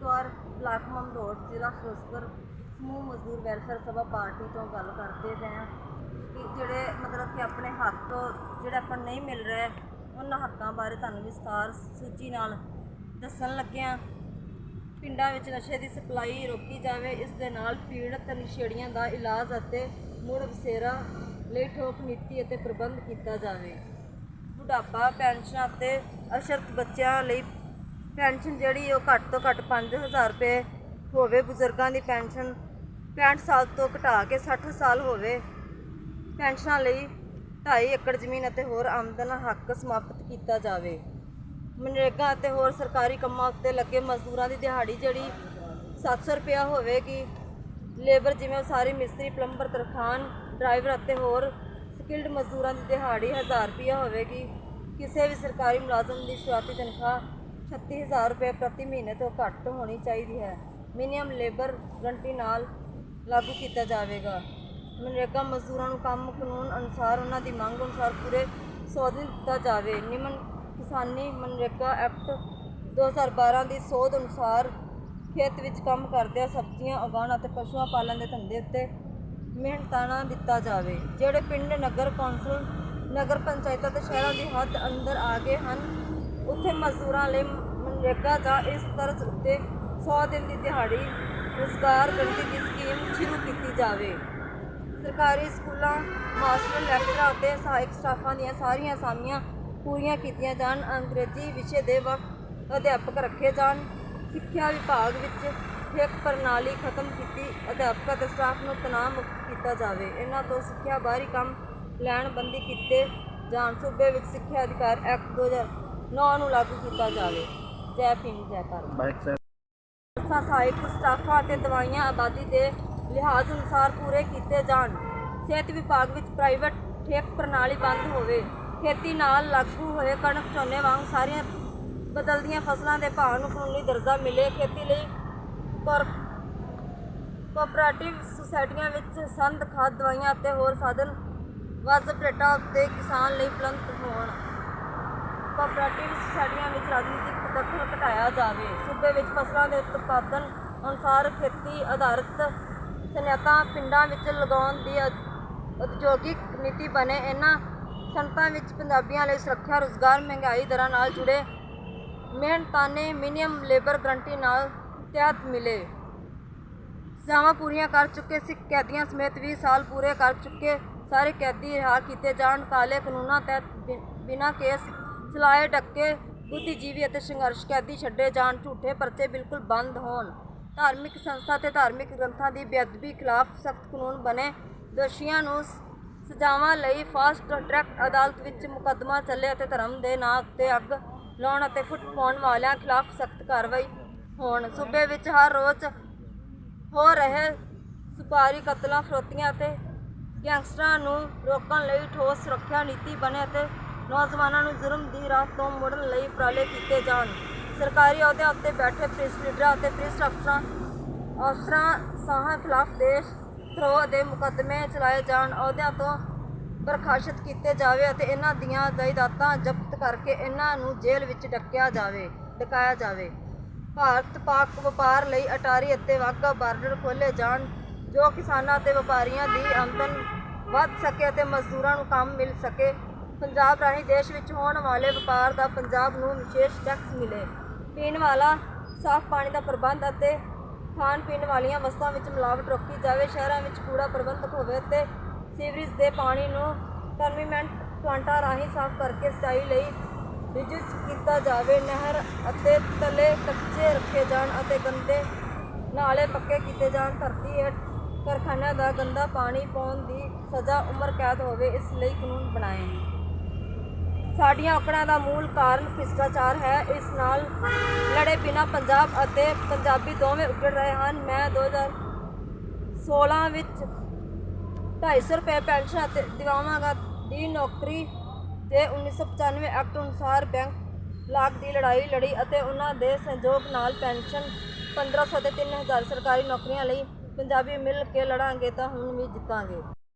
Kaur block Mamdot ਜ਼ਿਲ੍ਹਾ ਫਿਰੋਜ਼ਪੁਰ ਸਮੂਹ ਮਜ਼ਦੂਰ ਵੈਲਫੇਅਰ ਸਭਾ ਪਾਰਟੀ ਤੋਂ ਗੱਲ ਕਰਦੇ ਪਏ ਹਾਂ ਕਿ ਜਿਹੜੇ ਮਤਲਬ ਕਿ ਆਪਣੇ ਹੱਕ ਜਿਹੜੇ ਆਪਾਂ ਨੂੰ ਨਹੀਂ ਮਿਲ ਰਹੇ, ਉਹਨਾਂ ਹੱਕਾਂ ਬਾਰੇ ਤੁਹਾਨੂੰ ਵਿਸਤਾਰ ਸੂਚੀ ਨਾਲ ਦੱਸਣ ਲੱਗਿਆ ਪਿੰਡਾਂ ਵਿੱਚ ਨਸ਼ੇ ਦੀ ਸਪਲਾਈ ਰੋਕੀ ਜਾਵੇ, ਇਸ ਦੇ ਨਾਲ ਪੀੜਤ ਨਸ਼ੇੜੀਆਂ ਦਾ ਇਲਾਜ ਅਤੇ ਮੁੜ ਵਸੇਰਾ ਲਈ ਠੋਕ ਨੀਤੀ ਅਤੇ ਪ੍ਰਬੰਧ ਕੀਤਾ ਜਾਵੇ। ਬੁਢਾਪਾ, ਪੈਨਸ਼ਨਾਂ ਅਤੇ ਅਸ਼ਰਤ ਬੱਚਿਆਂ ਲਈ ਪੈਨਸ਼ਨ ਜਿਹੜੀ ਉਹ ਘੱਟ ਤੋਂ ਘੱਟ 5000 ਰੁਪਏ ਹੋਵੇ ਬਜ਼ੁਰਗਾਂ ਦੀ ਪੈਨਸ਼ਨ 65 ਸਾਲ ਤੋਂ ਘਟਾ ਕੇ 60 ਸਾਲ ਹੋਵੇ, ਪੈਨਸ਼ਨਾਂ ਲਈ 2.5 ਏਕੜ ਜ਼ਮੀਨ ਅਤੇ ਹੋਰ ਆਮਦਨ ਹੱਕ ਸਮਾਪਤ ਕੀਤਾ ਜਾਵੇ। ਮਨਰੇਗਾ ਅਤੇ ਹੋਰ ਸਰਕਾਰੀ ਕੰਮਾਂ ਉੱਤੇ ਲੱਗੇ ਮਜ਼ਦੂਰਾਂ ਦੀ ਦਿਹਾੜੀ ਜਿਹੜੀ 700 ਰੁਪਇਆ ਹੋਵੇਗੀ। ਲੇਬਰ ਜਿਵੇਂ ਉਸਾਰੀ ਮਿਸਤਰੀ, ਪਲੰਬਰ, ਤਰਖਾਨ, ਡਰਾਈਵਰ ਅਤੇ ਹੋਰ ਸਕਿਲਡ ਮਜ਼ਦੂਰਾਂ ਦੀ ਦਿਹਾੜੀ 1000 ਰੁਪਇਆ ਹੋਵੇਗੀ। ਕਿਸੇ ਵੀ ਸਰਕਾਰੀ ਮੁਲਾਜ਼ਮ ਦੀ ਸ਼ੁਰੂਆਤੀ ਤਨਖਾਹ 36000 ਰੁਪਏ ਪ੍ਰਤੀ ਮਹੀਨੇ ਤੋਂ ਘੱਟ ਹੋਣੀ ਚਾਹੀਦੀ ਹੈ। ਮਿਨੀਮਮ ਲੇਬਰ ਗਰੰਟੀ ਨਾਲ ਲਾਗੂ ਕੀਤਾ ਜਾਵੇਗਾ। ਮਨਰੇਗਾ ਮਜ਼ਦੂਰਾਂ ਨੂੰ ਕੰਮ ਕਾਨੂੰਨ ਅਨੁਸਾਰ ਉਹਨਾਂ ਦੀ ਮੰਗ ਅਨੁਸਾਰ ਪੂਰੇ 100 ਦਿੱਤਾ ਜਾਵੇ। ਨਿਮਨ ਕਿਸਾਨੀ ਮਨਰੇਗਾ ਐਕਟ 2012 ਦੀ ਸੋਧ ਅਨੁਸਾਰ ਖੇਤ ਵਿੱਚ ਕੰਮ ਕਰਦਿਆਂ ਸਬਜ਼ੀਆਂ, ਉਗਾਉਣ ਅਤੇ ਪਸ਼ੂਆਂ ਪਾਲਣ ਦੇ ਧੰਦੇ ਉੱਤੇ ਮਿਹਨਤਾਨਾ ਦਿੱਤਾ ਜਾਵੇ। ਜਿਹੜੇ ਪਿੰਡ ਨਗਰ ਕੌਂਸਲ ਨਗਰ ਪੰਚਾਇਤਾਂ ਤੇ ਸ਼ਹਿਰਾਂ ਦੀ ਹੱਦ ਅੰਦਰ ਆ ਗਏ ਹਨ ਉੱਥੇ ਮਜ਼ਦੂਰਾਂ ਲਈ ਮਨਰੇਗਾ ਜਾਂ ਇਸ ਤਰਜ਼ ਉੱਤੇ 100 ਦਿਨ ਦੀ ਦਿਹਾੜੀ ਰੁਜ਼ਗਾਰ ਗਰੰਟੀ ਦੀ ਸਕੀਮ ਸ਼ੁਰੂ ਕੀਤੀ ਜਾਵੇ। ਸਰਕਾਰੀ ਸਕੂਲਾਂ, ਮਾਸਟਰ, ਲੈਕਚਰਾਂ ਅਤੇ ਸਹਾਇਕ ਸਟਾਫਾਂ ਦੀਆਂ ਸਾਰੀਆਂ ਅਸਾਮੀਆਂ ਪੂਰੀਆਂ ਕੀਤੀਆਂ ਜਾਣ। ਅੰਗਰੇਜ਼ੀ ਵਿਸ਼ੇ ਦੇ ਵਕਤ ਅਧਿਆਪਕ ਰੱਖੇ ਜਾਣ। ਸਿੱਖਿਆ ਵਿਭਾਗ ਵਿੱਚ ਠੇਕ ਪ੍ਰਣਾਲੀ ਖਤਮ ਕੀਤੀ, ਅਧਿਆਪਕਾਂ ਅਤੇ ਸਟਾਫ ਨੂੰ ਤਣਾਅ ਮੁਕਤ ਕੀਤਾ ਜਾਵੇ। ਇਹਨਾਂ ਤੋਂ ਸਿੱਖਿਆ ਬਾਹਰੀ ਕੰਮ ਲੈਣ ਬੰਦੀ ਕੀਤੇ ਜਾਣ। ਸੂਬੇ ਵਿੱਚ ਸਿੱਖਿਆ ਅਧਿਕਾਰ ਐਕਟ 2009 ਨੂੰ ਲਾਗੂ ਕੀਤਾ ਜਾਵੇ। ਜੈ ਭੀਮ ਜੈ ਭਾਰਤ। ਬਾਈਕ ਸੇ ਸੰਸਥਾ ਸਹਾਇਕ ਸਟਾਫਾਂ ਅਤੇ ਦਵਾਈਆਂ ਆਬਾਦੀ ਦੇ ਲਿਹਾਜ਼ ਅਨੁਸਾਰ ਪੂਰੇ ਕੀਤੇ ਜਾਣ। ਸਿਹਤ ਵਿਭਾਗ ਵਿੱਚ ਪ੍ਰਾਈਵੇਟ ਠੇਕ ਪ੍ਰਣਾਲੀ ਬੰਦ ਹੋਵੇ। ਖੇਤੀ ਨਾਲ ਲਾਗੂ ਹੋਏ ਕਣਕ ਝੋਨੇ ਵਾਂਗ ਸਾਰੀਆਂ ਬਦਲਦੀਆਂ ਫਸਲਾਂ ਦੇ ਭਾਅ ਨੂੰ ਕਾਨੂੰਨੀ ਦਰਜਾ ਮਿਲੇ। ਖੇਤੀ ਲਈ ਕੋਆਪਰੇਟਿਵ ਸੁਸਾਇਟੀਆਂ ਵਿੱਚ ਸੰਦ ਖਾਦ ਦਵਾਈਆਂ ਅਤੇ ਹੋਰ ਸਾਧਨ ਵਾਜਬ ਰੇਟਾਂ ਉੱਤੇ ਕਿਸਾਨ ਲਈ ਉਪਲਬਧ ਹੋਣ। ਕੋਆਪਰੇਟਿਵ ਸੁਸਾਇਟੀਆਂ ਵਿੱਚ ਰਾਜਨੀਤਿਕ ਦਖਲ ਘਟਾਇਆ ਜਾਵੇ। ਸੂਬੇ ਵਿੱਚ ਫਸਲਾਂ ਦੇ ਉਤਪਾਦਨ ਅਨੁਸਾਰ ਖੇਤੀ ਆਧਾਰਿਤ ਸਨਅਤਾਂ ਪਿੰਡਾਂ ਵਿੱਚ ਲਗਾਉਣ ਦੀ ਉਦ- ਉਦਯੋਗਿਕ ਨੀਤੀ ਬਣੇ। ਇਹਨਾਂ ਸਨਅਤਾਂ ਵਿੱਚ ਪੰਜਾਬੀਆਂ ਲਈ ਸੁਰੱਖਿਆ, ਰੁਜ਼ਗਾਰ, ਮਹਿੰਗਾਈ ਦਰਾਂ ਨਾਲ ਜੁੜੇ ਮਿਹਨਤਾਨੇ ਮਿਨੀਮਮ ਲੇਬਰ ਗਰੰਟੀ ਨਾਲ ਤਹਿਤ ਮਿਲੇ। ਸਜ਼ਾਵਾਂ ਪੂਰੀਆਂ ਕਰ ਚੁੱਕੇ ਸਿੱਖ ਕੈਦੀਆਂ ਸਮੇਤ 20 ਸਾਲ ਪੂਰੇ ਕਰ ਚੁੱਕੇ। ਸਾਰੇ ਕੈਦੀ ਰਿਹਾ ਕੀਤੇ ਜਾਣ ਕਾਲੇ ਕਾਨੂੰਨਾਂ ਤਹਿਤ ਬਿ- ਬਿਨਾਂ ਕੇਸ ਚਲਾਏ ਡੱਕੇ, ਬੁੱਧੀਜੀਵੀ ਅਤੇ ਸੰਘਰਸ਼ ਕੈਦੀ ਛੱਡੇ ਜਾਣ ਝੂਠੇ ਪਰਚੇ ਬਿਲਕੁਲ ਬੰਦ ਹੋਣ। ਧਾਰਮਿਕ ਸੰਸਥਾ ਤੇ ਧਾਰਮਿਕ ਗ੍ਰੰਥਾਂ ਦੀ ਬੇਅਦਬੀ ਖਿਲਾਫ ਸਖਤ ਕਾਨੂੰਨ ਬਣੇ। ਦੋਸ਼ੀਆਂ ਨੂੰ ਸਜ਼ਾਵਾਂ ਲਈ ਫਾਸਟ ਟਰੈਕ ਅਦਾਲਤ ਵਿੱਚ ਮੁਕੱਦਮਾ ਚੱਲੇ ਅਤੇ ਧਰਮ ਦੇ ਨਾਂ ਉੱਤੇ ਅੱਗ ਲਾਉਣ ਅਤੇ ਫੁੱਟ ਪਾਉਣ ਵਾਲਿਆਂ ਖਿਲਾਫ ਸਖਤ ਕਾਰਵਾਈ ਹੋਣ। ਸੂਬੇ ਵਿੱਚ ਹਰ ਰੋਜ਼ ਹੋ ਰਹੇ ਸੁਪਾਰੀ ਕਤਲਾਂ, ਫਰੋਤੀਆਂ ਅਤੇ ਗੈਂਗਸਟਰਾਂ ਨੂੰ ਰੋਕਣ ਲਈ ਠੋਸ ਸੁਰੱਖਿਆ ਨੀਤੀ ਬਣੇ ਅਤੇ ਨੌਜਵਾਨਾਂ ਨੂੰ ਜ਼ੁਲਮ ਦੀ ਰਾਹ ਤੋਂ ਮੁੜਨ ਲਈ ਉਪਰਾਲੇ ਕੀਤੇ ਜਾਣ। ਸਰਕਾਰੀ ਅਹੁਦਿਆਂ ਉੱਤੇ ਬੈਠੇ ਪ੍ਰਿਸਟ ਲੀਡਰਾਂ ਅਤੇ ਪ੍ਰਿਸਟ ਅਫਸਰਾਂ ਅਫਸਰਾਂ ਸਾਹਾਂ ਖਿਲਾਫ ਦੇਸ਼ ਧਰੋਹ ਦੇ ਮੁਕੱਦਮੇ ਚਲਾਏ ਜਾਣ। ਅਹੁਦਿਆਂ ਤੋਂ ਬਰਖਾਸਤ ਕੀਤੇ ਜਾਵੇ ਅਤੇ ਇਹਨਾਂ ਦੀਆਂ ਜਾਇਦਾਦਾਂ ਜ਼ਬਤ ਕਰਕੇ ਇਹਨਾਂ ਨੂੰ ਜੇਲ੍ਹ ਵਿੱਚ ਡੱਕਿਆ ਜਾਵੇ, ਡਕਾਇਆ ਜਾਵੇ। ਭਾਰਤ ਪਾਕ ਵਪਾਰ ਲਈ ਅਟਾਰੀ ਅਤੇ ਵਾਹਗਾ ਬਾਰਡਰ ਖੋਲ੍ਹੇ ਜਾਣ, ਜੋ ਕਿਸਾਨਾਂ ਅਤੇ ਵਪਾਰੀਆਂ ਦੀ ਆਮਦਨ ਵੱਧ ਸਕੇ ਅਤੇ ਮਜ਼ਦੂਰਾਂ ਨੂੰ ਕੰਮ ਮਿਲ ਸਕੇ। ਪੰਜਾਬ ਰਾਹੀਂ ਦੇਸ਼ ਵਿੱਚ ਹੋਣ ਵਾਲੇ ਵਪਾਰ ਦਾ ਪੰਜਾਬ ਨੂੰ ਵਿਸ਼ੇਸ਼ ਟੈਕਸ ਮਿਲੇ। ਪੀਣ ਵਾਲਾ, ਸਾਫ਼ ਪਾਣੀ ਦਾ ਪ੍ਰਬੰਧ ਅਤੇ ਖਾਣ ਪੀਣ ਵਾਲੀਆਂ ਵਸਤਾਂ ਵਿੱਚ ਮਿਲਾਵਟ ਰੋਕੀ ਜਾਵੇ, ਸ਼ਹਿਰਾਂ ਵਿੱਚ ਕੂੜਾ ਪ੍ਰਬੰਧਕ ਹੋਵੇ ਅਤੇ ਸੀਵਰੇਜ ਦੇ ਪਾਣੀ ਨੂੰ ਟਰਮੀਮੈਂਟ ਪਲਾਂਟਾਂ ਰਾਹੀਂ ਸਾਫ਼ ਕਰਕੇ ਸਿੰਚਾਈ ਲਈ ਵਿਜਿਟ ਕੀਤਾ ਜਾਵੇ। ਨਹਿਰ ਅਤੇ ਤਲੇ ਕੱਚੇ ਰੱਖੇ ਜਾਣ ਅਤੇ ਗੰਦੇ ਨਾਲੇ ਪੱਕੇ ਕੀਤੇ ਜਾਣ। ਧਰਤੀ ਹੇਠ ਕਾਰਖਾਨਿਆਂ ਦਾ ਗੰਦਾ ਪਾਣੀ ਪਾਉਣ ਦੀ ਸਜ਼ਾ ਉਮਰ ਕੈਦ ਹੋਵੇ, ਇਸ ਲਈ ਕਾਨੂੰਨ ਬਣਾਏ। ਸਾਡੀਆਂ ਔਕੜਾਂ ਦਾ ਮੂਲ ਕਾਰਨ ਭ੍ਰਿਸ਼ਟਾਚਾਰ ਹੈ। ਇਸ ਨਾਲ ਲੜੇ ਬਿਨਾ ਪੰਜਾਬ ਅਤੇ ਪੰਜਾਬੀ ਦੋਵੇਂ ਉੱਜੜ ਰਹੇ ਹਨ। ਮੈਂ 2016 ਵਿੱਚ 250 ਰੁਪਏ ਪੈਨਸ਼ਨ ਅਤੇ ਦਿਵਾਵਾਂਗਾ ਦੀ ਨੌਕਰੀ ਤੇ 1995 ਐਕਟ ਅਨੁਸਾਰ ਬੈਂਕ ਲਾਗ ਦੀ ਲੜਾਈ ਲੜੀ ਅਤੇ ਉਹਨਾਂ ਦੇ ਸਹਿਯੋਗ ਨਾਲ ਪੈਨਸ਼ਨ 1500 ਤੇ 3000 ਸਰਕਾਰੀ ਨੌਕਰੀਆਂ ਲਈ ਪੰਜਾਬੀ ਮਿਲ ਕੇ ਲੜਾਂਗੇ ਤਾਂ ਹੁਣ ਵੀ ਜਿੱਤਾਂਗੇ।